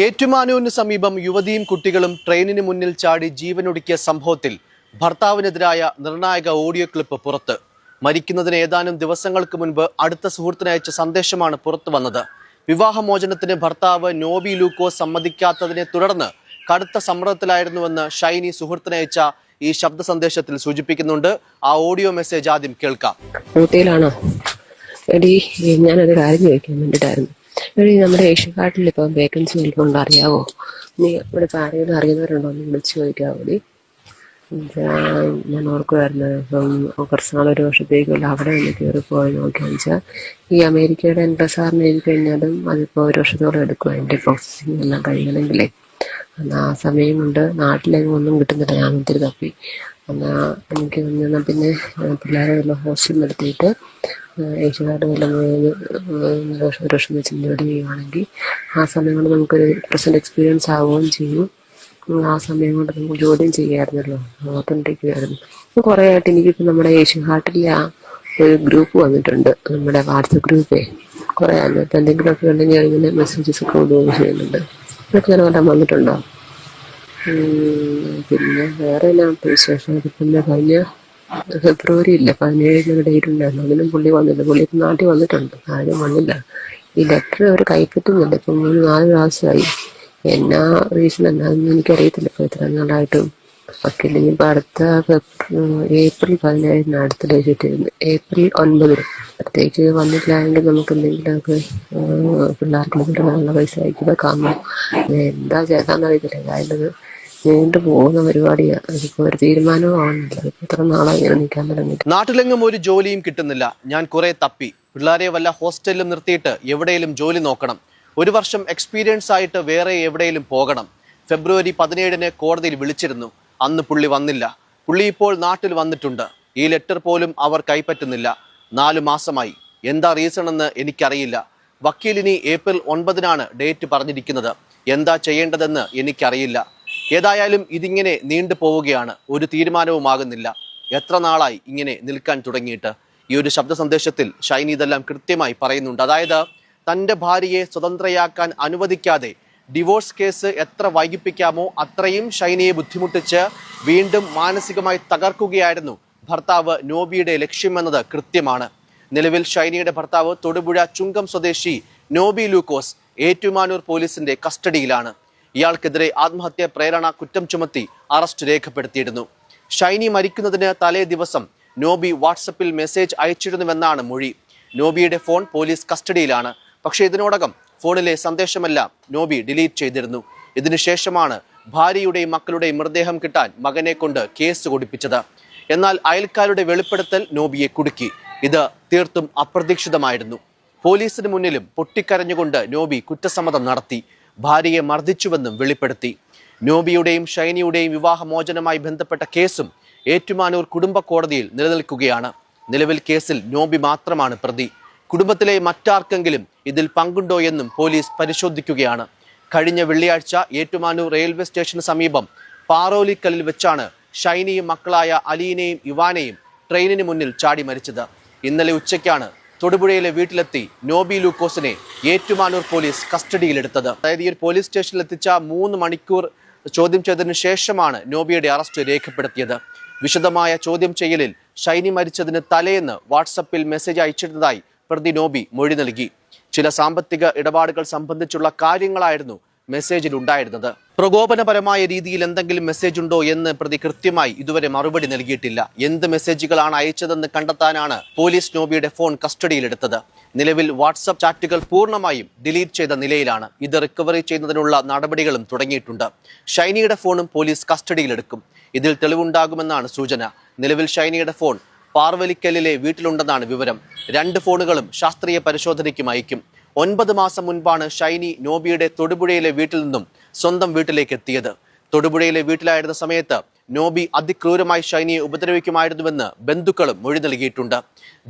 ഏറ്റുമാനൂരിന് സമീപം യുവതിയും കുട്ടികളും ട്രെയിനിന് മുന്നിൽ ചാടി ജീവനൊടുക്കിയ സംഭവത്തിൽ ഭർത്താവിനെതിരായ നിർണായക ഓഡിയോ ക്ലിപ്പ് പുറത്ത്. മരിക്കുന്നതിന് ഏതാനും ദിവസങ്ങൾക്ക് മുൻപ് അടുത്ത സുഹൃത്തിന് അയച്ച സന്ദേശമാണ് പുറത്തു വന്നത്. വിവാഹമോചനത്തിന് ഭർത്താവ് നോബി ലൂക്കോ സമ്മതിക്കാത്തതിനെ തുടർന്ന് കടുത്ത സമ്മർദ്ദത്തിലായിരുന്നുവെന്ന് ഷൈനി സുഹൃത്തിനയച്ച ഈ ശബ്ദ സന്ദേശത്തിൽ സൂചിപ്പിക്കുന്നുണ്ട്. ആ ഓഡിയോ മെസ്സേജ് ആദ്യം കേൾക്കാം. എടി ഞാനൊരു കാര്യം ചോദിക്കാൻ വേണ്ടിയിട്ടായിരുന്നു എടി നമ്മുടെ ഏഷ്യക്കാട്ടിൽ ഇപ്പം വേക്കൻസി വല്ലതും അറിയാവോ? നീ ഇവിടെ ഇപ്പം ആരെങ്കിലും അറിയുന്നവരുണ്ടോ? എന്ന് വിളിച്ചു ചോദിക്കാവോ കൂടി. ഞാൻ ഓർക്കുമായിരുന്നു ഇപ്പം കുറച്ച് നാൾ ഒരു വർഷത്തേക്കുള്ള അവിടെ ഒന്ന് കയറി പോയി നോക്കിയാന്ന് വെച്ചാൽ ഈ അമേരിക്കയുടെ എൻട്രസാറിന് എഴുതി കഴിഞ്ഞാലും അതിപ്പോൾ ഒരു വർഷത്തോളം എടുക്കും അതിന്റെ പ്രോസസ്സിങ് എല്ലാം കഴിയണമെങ്കിലേ. ആ സമയം കൊണ്ട് നാട്ടിലെങ്ങും ഒന്നും കിട്ടുന്നില്ല. ഞാൻ ഒത്തിരി തപ്പി. എന്നാ എനിക്ക് എന്നാ പിന്നെ പിള്ളേരെ വല്ല ഹോസ്റ്റലിൽ നിർത്തിയിട്ട് ഏഷ്യക്കാരുടെ വല്ല ഒരു വർഷം വെച്ച് ജോലി ചെയ്യുവാണെങ്കിൽ ആ സമയം കൊണ്ട് നമുക്കൊരു പ്രസന്റ് എക്സ്പീരിയൻസ് ആവുകയും ചെയ്യും. ആ സമയം കൊണ്ട് നമുക്ക് ജോലിയും ചെയ്യാമായിരുന്നല്ലോ. ഓർത്തോണ്ടിരിക്കുമായിരുന്നു കുറേ ആയിട്ട് എനിക്കിപ്പോൾ നമ്മുടെ ഏഷ്യൻ ഹാർട്ടിലെ ആ ഒരു ഗ്രൂപ്പ് വന്നിട്ടുണ്ട്. നമ്മുടെ വാട്സപ്പ് ഗ്രൂപ്പേ കുറേ ആയിരുന്നു ഇപ്പം എന്തെങ്കിലുമൊക്കെ ഉണ്ടെങ്കിൽ ഇങ്ങനെ മെസ്സേജസ് ഒക്കെ ചെയ്യുന്നുണ്ട്. ഇതൊക്കെ ഞാൻ വല്ലതും വന്നിട്ടുണ്ടോ? പിന്നെ വേറെ എന്നാ വിശേഷം പിന്നെ കഴിഞ്ഞ ഫെബ്രുവരി ഇല്ല പതിനേഴിന് ഡേറ്റ് ഉണ്ടായിരുന്നു അതിനും പുള്ളി വന്നില്ല. പുള്ളി നാട്ടിൽ വന്നിട്ടുണ്ട്. ആരും വന്നില്ല. ഈ ലെറ്റർ അവർ കൈപ്പറ്റുന്നില്ല ഇപ്പം മൂന്ന് നാല് പ്രാവശ്യമായി. എന്നാ റീസൺ എന്നാന്ന് എനിക്കറിയത്തില്ല. ഇപ്പോൾ നാളായിട്ടും ഒക്കെ ഇനിയിപ്പോൾ അടുത്ത ഏപ്രിൽ പതിനേഴിന് അടുത്ത ഡേറ്റ് കിട്ടിയിരുന്നു ഏപ്രിൽ ഒൻപതിന്. പ്രത്യേകിച്ച് വന്നിട്ടില്ലായെങ്കിൽ നമുക്ക് എന്തെങ്കിലുമൊക്കെ ഒക്കെ പിള്ളേർക്ക് നല്ല പൈസ അയക്കുക കാണണം. എന്താ ചെയ്താന്ന് അറിയത്തില്ല. ഏതായാലും നീണ്ടു പോകുന്ന പരിപാടിയാണ് അതിപ്പോൾ ഒരു തീരുമാനവും നിൽക്കാൻ നാട്ടിലെങ്ങും ഒരു ജോലിയും കിട്ടുന്നില്ല. ഞാൻ കുറെ തപ്പി. പിള്ളേരെ വല്ല ഹോസ്റ്റലിലും നിർത്തിയിട്ട് എവിടെയെങ്കിലും ജോലി നോക്കണം. ഒരു വർഷം എക്സ്പീരിയൻസ് ആയിട്ട് വേറെ എവിടെയെങ്കിലും പോകണം. ഫെബ്രുവരി പതിനേഴിന് കോടതിയിൽ വിളിച്ചിരുന്നു. അന്ന് പുള്ളി വന്നില്ല. പുള്ളി ഇപ്പോൾ നാട്ടിൽ വന്നിട്ടുണ്ട്. ഈ ലെറ്റർ പോലും അവർ കൈപ്പറ്റുന്നില്ല. നാലു മാസമായി. എന്താ റീസൺ എന്ന് എനിക്കറിയില്ല. വക്കീലിനി ഏപ്രിൽ ഒൻപതിനാണ് ഡേറ്റ് പറഞ്ഞിരിക്കുന്നത്. എന്താ ചെയ്യേണ്ടതെന്ന് എനിക്കറിയില്ല. ഏതായാലും ഇതിങ്ങനെ നീണ്ടു പോവുകയാണ്. ഒരു തീരുമാനവുമാകുന്നില്ല. എത്ര നാളായി ഇങ്ങനെ നിൽക്കാൻ തുടങ്ങിയിട്ട്? ഈ ഒരു ശബ്ദ സന്ദേശത്തിൽ ഷൈനി ഇതെല്ലാം കൃത്യമായി പറയുന്നുണ്ട്. അതായത് തന്റെ ഭാര്യയെ സ്വതന്ത്രയാക്കാൻ അനുവദിക്കാതെ ഡിവോഴ്സ് കേസ് എത്ര വൈകിപ്പിക്കാമോ അത്രയും ഷൈനിയെ ബുദ്ധിമുട്ടിച്ച് വീണ്ടും മാനസികമായി തകർക്കുകയായിരുന്നു ഭർത്താവ് നോബിയുടെ ലക്ഷ്യമെന്നത് കൃത്യമാണ്. നിലവിൽ ഷൈനിയുടെ ഭർത്താവ് തൊടുപുഴ ചുങ്കം സ്വദേശി നോബി ലൂക്കോസ് ഏറ്റുമാനൂർ പോലീസിന്റെ കസ്റ്റഡിയിലാണ്. ഇയാൾക്കെതിരെ ആത്മഹത്യാ പ്രേരണ കുറ്റം ചുമത്തി അറസ്റ്റ് രേഖപ്പെടുത്തിയിരുന്നു. ഷൈനി മരിക്കുന്നതിന് തലേ ദിവസം നോബി വാട്സപ്പിൽ മെസ്സേജ് അയച്ചിരുന്നുവെന്നാണ് മൊഴി. നോബിയുടെ ഫോൺ പോലീസ് കസ്റ്റഡിയിലാണ്. പക്ഷേ ഇതിനോടകം ഫോണിലെ സന്ദേശമെല്ലാം നോബി ഡിലീറ്റ് ചെയ്തിരുന്നു. ഇതിനുശേഷമാണ് ഭാര്യയുടെയും മക്കളുടെയും മൃതദേഹം കിട്ടാൻ മകനെ കൊണ്ട് കേസ് കൊടുപ്പിച്ചത്. എന്നാൽ അയൽക്കാരുടെ വെളിപ്പെടുത്തൽ നോബിയെ കുടുക്കി. ഇത് തീർത്തും അപ്രതീക്ഷിതമായിരുന്നു. പോലീസിന് മുന്നിലും പൊട്ടിക്കരഞ്ഞുകൊണ്ട് നോബി കുറ്റസമ്മതം നടത്തി. ഭാര്യയെ മർദ്ദിച്ചുവെന്നും വെളിപ്പെടുത്തി. നോബിയുടെയും ഷൈനിയുടെയും വിവാഹമോചനമായി ബന്ധപ്പെട്ട കേസും ഏറ്റുമാനൂർ കുടുംബ കോടതിയിൽ നിലനിൽക്കുകയാണ്. നിലവിൽ കേസിൽ നോബി മാത്രമാണ് പ്രതി. കുടുംബത്തിലെ മറ്റാർക്കെങ്കിലും ഇതിൽ പങ്കുണ്ടോ എന്നും പോലീസ് പരിശോധിക്കുകയാണ്. കഴിഞ്ഞ വെള്ളിയാഴ്ച ഏറ്റുമാനൂർ റെയിൽവേ സ്റ്റേഷന് സമീപം പാറോലിക്കലിൽ വെച്ചാണ് ഷൈനിയും മക്കളായ അലീനയും ഇവാനെയും ട്രെയിനിന് മുന്നിൽ ചാടി മരിച്ചത്. ഇന്നലെ ഉച്ചയ്ക്കാണ് തൊടുപുഴയിലെ വീട്ടിലെത്തി നോബി ലൂക്കോസിനെ ഏറ്റുമാനൂർ പോലീസ് കസ്റ്റഡിയിലെടുത്തത്. അതായത് ഈ ഒരു പോലീസ് സ്റ്റേഷനിൽ എത്തിച്ച മൂന്ന് മണിക്കൂർ ചോദ്യം ചെയ്തതിനു ശേഷമാണ് നോബിയുടെ അറസ്റ്റ് രേഖപ്പെടുത്തിയത്. വിശദമായ ചോദ്യം ചെയ്യലിൽ ഷൈനി മരിച്ചതിന് തലേന്ന് വാട്സപ്പിൽ മെസ്സേജ് അയച്ചിരുന്നതായി പ്രതി നോബി മൊഴി നൽകി. ചില സാമ്പത്തിക ഇടപാടുകൾ സംബന്ധിച്ചുള്ള കാര്യങ്ങളായിരുന്നു മെസ്സേജിൽ ഉണ്ടായിരുന്നത്. പ്രകോപനപരമായ രീതിയിൽ എന്തെങ്കിലും മെസ്സേജ് ഉണ്ടോ എന്ന് പ്രതി കൃത്യമായി ഇതുവരെ മറുപടി നൽകിയിട്ടില്ല. എന്ത് മെസ്സേജുകളാണ് അയച്ചതെന്ന് കണ്ടെത്താനാണ് പോലീസ് നോബിയുടെ ഫോൺ കസ്റ്റഡിയിലെടുത്തത്. നിലവിൽ വാട്സപ്പ് ചാറ്റുകൾ പൂർണമായും ഡിലീറ്റ് ചെയ്ത നിലയിലാണ്. ഇത് റിക്കവറി ചെയ്യുന്നതിനുള്ള നടപടികളും തുടങ്ങിയിട്ടുണ്ട്. ഷൈനിയുടെ ഫോണും പോലീസ് കസ്റ്റഡിയിലെടുക്കും. ഇതിൽ തെളിവുണ്ടാകുമെന്നാണ് സൂചന. നിലവിൽ ഷൈനിയുടെ ഫോൺ പാർവലിക്കലിലെ വീട്ടിലുണ്ടെന്നാണ് വിവരം. രണ്ട് ഫോണുകളും ശാസ്ത്രീയ പരിശോധനയ്ക്കും അയക്കും. ഒൻപത് മാസം മുൻപാണ് ഷൈനി നോബിയുടെ തൊടുപുഴയിലെ വീട്ടിൽ നിന്നും സ്വന്തം വീട്ടിലേക്ക് എത്തിയത്. തൊടുപുഴയിലെ വീട്ടിലായിരുന്ന സമയത്ത് നോബി അതിക്രൂരമായി ഷൈനിയെ ഉപദ്രവിക്കുമായിരുന്നുവെന്ന് ബന്ധുക്കളും മൊഴി നൽകിയിട്ടുണ്ട്.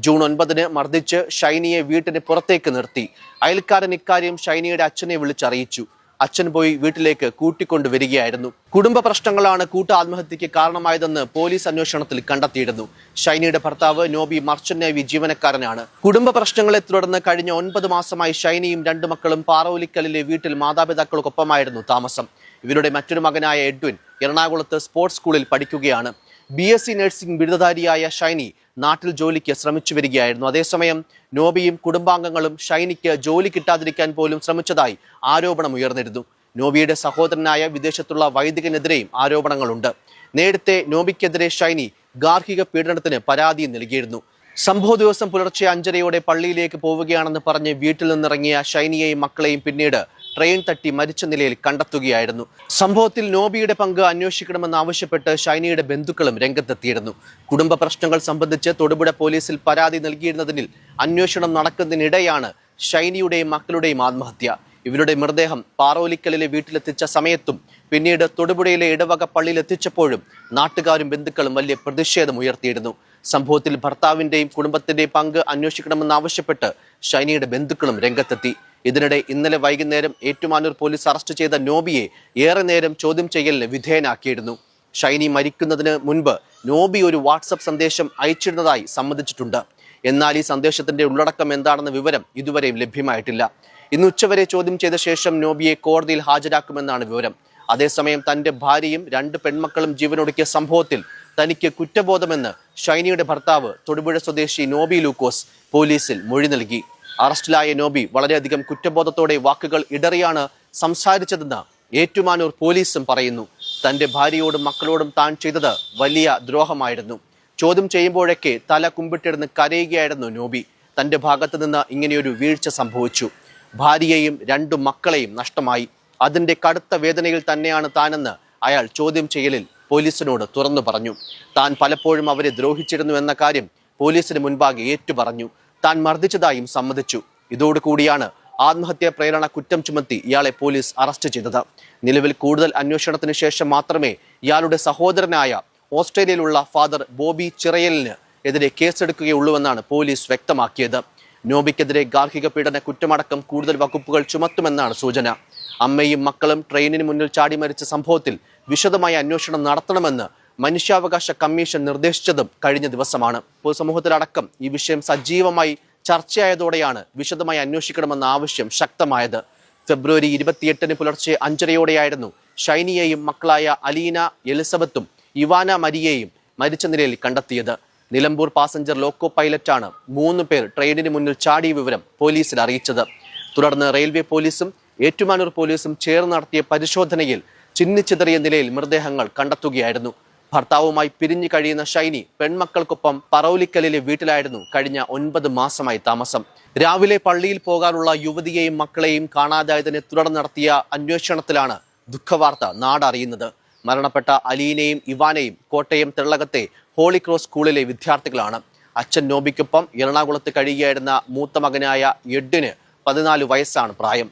ജൂൺ ഒൻപതിന് മർദ്ദിച്ച് ഷൈനിയെ വീട്ടിന് പുറത്തേക്ക് നിർത്തി. അയൽക്കാരൻ ഇക്കാര്യം ഷൈനിയുടെ അച്ഛനെ വിളിച്ചറിയിച്ചു. അച്ഛൻ പോയി വീട്ടിലേക്ക് കൂട്ടിക്കൊണ്ടുവരികയായിരുന്നു. കുടുംബ പ്രശ്നങ്ങളാണ് കൂട്ട ആത്മഹത്യക്ക് കാരണമായതെന്ന് പോലീസ് അന്വേഷണത്തിൽ കണ്ടെത്തിയിരുന്നു. ഷൈനിയുടെ ഭർത്താവ് നോബി മർച്ചന്റ് നേവി ജീവനക്കാരനാണ്. കുടുംബ പ്രശ്നങ്ങളെ തുടർന്ന് കഴിഞ്ഞ ഒൻപത് മാസമായി ഷൈനിയും രണ്ടു മക്കളും പാറോലിക്കലിലെ വീട്ടിൽ മാതാപിതാക്കൾക്കൊപ്പമായിരുന്നു താമസം. ഇവരുടെ മറ്റൊരു മകനായ എഡ്വിൻ എറണാകുളത്ത് സ്പോർട്സ് സ്കൂളിൽ പഠിക്കുകയാണ്. ബി എസ് സി നഴ്സിംഗ് ബിരുദധാരിയായ ഷൈനി നാട്ടിൽ ജോലിക്ക് ശ്രമിച്ചു വരികയായിരുന്നു. അതേസമയം നോബിയും കുടുംബാംഗങ്ങളും ഷൈനിക്ക് ജോലി കിട്ടാതിരിക്കാൻ പോലും ശ്രമിച്ചതായി ആരോപണം ഉയർന്നിരുന്നു. നോബിയുടെ സഹോദരനായ വിദേശത്തുള്ള വൈദികനെതിരെയും ആരോപണങ്ങളുണ്ട്. നേരത്തെ നോബിക്കെതിരെ ഷൈനി ഗാർഹിക പീഡനത്തിന് പരാതി നൽകിയിരുന്നു. സംഭവ ദിവസം പുലർച്ചെ അഞ്ചരയോടെ പള്ളിയിലേക്ക് പോവുകയാണെന്ന് പറഞ്ഞ് വീട്ടിൽ നിന്നിറങ്ങിയ ഷൈനിയെയും മക്കളെയും പിന്നീട് ട്രെയിൻ തട്ടി മരിച്ച നിലയിൽ കണ്ടെത്തുകയായിരുന്നു. സംഭവത്തിൽ നോബിയുടെ പങ്ക് അന്വേഷിക്കണമെന്ന് ആവശ്യപ്പെട്ട് ഷൈനിയുടെ ബന്ധുക്കളും രംഗത്തെത്തിയിരുന്നു. കുടുംബ പ്രശ്നങ്ങൾ സംബന്ധിച്ച് തൊടുപുഴ പോലീസിൽ പരാതി നൽകിയിരുന്നതിൽ അന്വേഷണം നടക്കുന്നതിനിടെയാണ് ഷൈനിയുടെയും മക്കളുടെയും ആത്മഹത്യ. ഇവരുടെ മൃതദേഹം പാറോലിക്കലിലെ വീട്ടിലെത്തിച്ച സമയത്തും പിന്നീട് തൊടുപുഴയിലെ ഇടവക പള്ളിയിലെത്തിച്ചപ്പോഴും നാട്ടുകാരും ബന്ധുക്കളും വലിയ പ്രതിഷേധം ഉയർത്തിയിരുന്നു. സംഭവത്തിൽ ഭർത്താവിന്റെയും കുടുംബത്തിന്റെയും പങ്ക് അന്വേഷിക്കണമെന്നാവശ്യപ്പെട്ട് ഷൈനിയുടെ ബന്ധുക്കളും രംഗത്തെത്തി. ഇതിനിടെ ഇന്നലെ വൈകുന്നേരം ഏറ്റുമാനൂർ പോലീസ് അറസ്റ്റ് ചെയ്ത നോബിയെ ഏറെ നേരം ചോദ്യം ചെയ്യലിന് വിധേയനാക്കിയിരുന്നു. ഷൈനി മരിക്കുന്നതിന് മുൻപ് നോബി ഒരു വാട്സപ്പ് സന്ദേശം അയച്ചിരുന്നതായി സമ്മതിച്ചിട്ടുണ്ട്. എന്നാൽ ഈ സന്ദേശത്തിന്റെ ഉള്ളടക്കം എന്താണെന്ന വിവരം ഇതുവരെയും ലഭ്യമായിട്ടില്ല. ഇന്ന് ഉച്ചവരെ ചോദ്യം ചെയ്ത ശേഷം നോബിയെ കോടതിയിൽ ഹാജരാക്കുമെന്നാണ് വിവരം. അതേസമയം തന്റെ ഭാര്യയും രണ്ട് പെൺമക്കളും ജീവനൊടുക്കിയ സംഭവത്തിൽ തനിക്ക് കുറ്റബോധമെന്ന് ഷൈനിയുടെ ഭർത്താവ് തൊടുപുഴ സ്വദേശി നോബി ലൂക്കോസ് പോലീസിൽ മൊഴി നൽകി. അറസ്റ്റിലായ നോബി വളരെയധികം കുറ്റബോധത്തോടെ വാക്കുകൾ ഇടറിയാണ് സംസാരിച്ചതെന്ന് ഏറ്റുമാനൂർ പോലീസും പറയുന്നു. തന്റെ ഭാര്യയോടും മക്കളോടും താൻ ചെയ്തത് വലിയ ദ്രോഹമായിരുന്നു. ചോദ്യം ചെയ്യുമ്പോഴൊക്കെ തല കുമ്പിട്ടിരുന്ന് കരയുകയായിരുന്നു നോബി. തന്റെ ഭാഗത്ത് നിന്ന് ഇങ്ങനെയൊരു വീഴ്ച സംഭവിച്ചു. ഭാര്യയെയും രണ്ടു മക്കളെയും നഷ്ടമായി. അതിന്റെ കടുത്ത വേദനയിൽ തന്നെയാണ് താനെന്ന് അയാൾ ചോദ്യം ചെയ്യലിൽ പോലീസിനോട് തുറന്നു പറഞ്ഞു. താൻ പലപ്പോഴും അവരെ ദ്രോഹിച്ചിരുന്നു എന്ന കാര്യം പോലീസിന് മുൻപാകെ ഏറ്റുപറഞ്ഞു. താൻ മർദ്ദിച്ചതായും സമ്മതിച്ചു. ഇതോടുകൂടിയാണ് ആത്മഹത്യാ പ്രേരണ കുറ്റം ചുമത്തി ഇയാളെ പോലീസ് അറസ്റ്റ് ചെയ്തത്. നിലവിൽ കൂടുതൽ അന്വേഷണത്തിന് ശേഷം മാത്രമേ ഇയാളുടെ സഹോദരനായ ഓസ്ട്രേലിയയിലുള്ള ഫാദർ ബോബി ചിറയലിന് എതിരെ കേസെടുക്കുകയുള്ളൂവെന്നാണ് പോലീസ് വ്യക്തമാക്കിയത്. നോബിക്കെതിരെ ഗാർഹിക പീഡന കുറ്റമടക്കം കൂടുതൽ വകുപ്പുകൾ ചുമത്തുമെന്നാണ് സൂചന. അമ്മയും മക്കളും ട്രെയിനിന് മുന്നിൽ ചാടി മരിച്ച സംഭവത്തിൽ വിശദമായ അന്വേഷണം നടത്തണമെന്ന് മനുഷ്യാവകാശ കമ്മീഷൻ നിർദ്ദേശിച്ചതും കഴിഞ്ഞ ദിവസമാണ്. പൊതുസമൂഹത്തിലടക്കം ഈ വിഷയം സജീവമായി ചർച്ചയായതോടെയാണ് വിശദമായി അന്വേഷിക്കണമെന്ന ആവശ്യം ശക്തമായത്. ഫെബ്രുവരി ഇരുപത്തിയെട്ടിന് പുലർച്ചെ അഞ്ചരയോടെയായിരുന്നു ഷൈനിയെയും മക്കളായ അലീന എലിസബത്തും ഇവാന മരിയെയും മരിച്ച നിലയിൽ കണ്ടെത്തിയത്. നിലമ്പൂർ പാസഞ്ചർ ലോക്കോ പൈലറ്റാണ് മൂന്ന് പേർ ട്രെയിനിന് മുന്നിൽ ചാടിയ വിവരം പോലീസിൽ അറിയിച്ചത്. തുടർന്ന് റെയിൽവേ പോലീസും ഏറ്റുമാനൂർ പോലീസും ചേർന്ന് നടത്തിയ പരിശോധനയിൽ ചിന്നിച്ചിതറിയ നിലയിൽ മൃതദേഹങ്ങൾ കണ്ടെത്തുകയായിരുന്നു. ഭർത്താവുമായി പിരിഞ്ഞു കഴിയുന്ന ഷൈനി പെൺമക്കൾക്കൊപ്പം പറവലിക്കലിലെ വീട്ടിലായിരുന്നു കഴിഞ്ഞ ഒൻപത് മാസമായി താമസം. രാവിലെ പള്ളിയിൽ പോകാനുള്ള യുവതിയെയും മക്കളെയും കാണാതായതിനെ തുടർന്ന് നടത്തിയ അന്വേഷണത്തിലാണ് ദുഃഖവാർത്ത നാടറിയുന്നത്. മരണപ്പെട്ട അലീനയും ഇവാനയും കോട്ടയം തെള്ളകത്തെ ഹോളി ക്രോസ് സ്കൂളിലെ വിദ്യാർത്ഥികളാണ്. അച്ഛൻ നോബിക്കൊപ്പം എറണാകുളത്ത് കഴിയുകയായിരുന്ന മൂത്ത മകനായ എഡിന് പതിനാല് വയസ്സാണ് പ്രായം.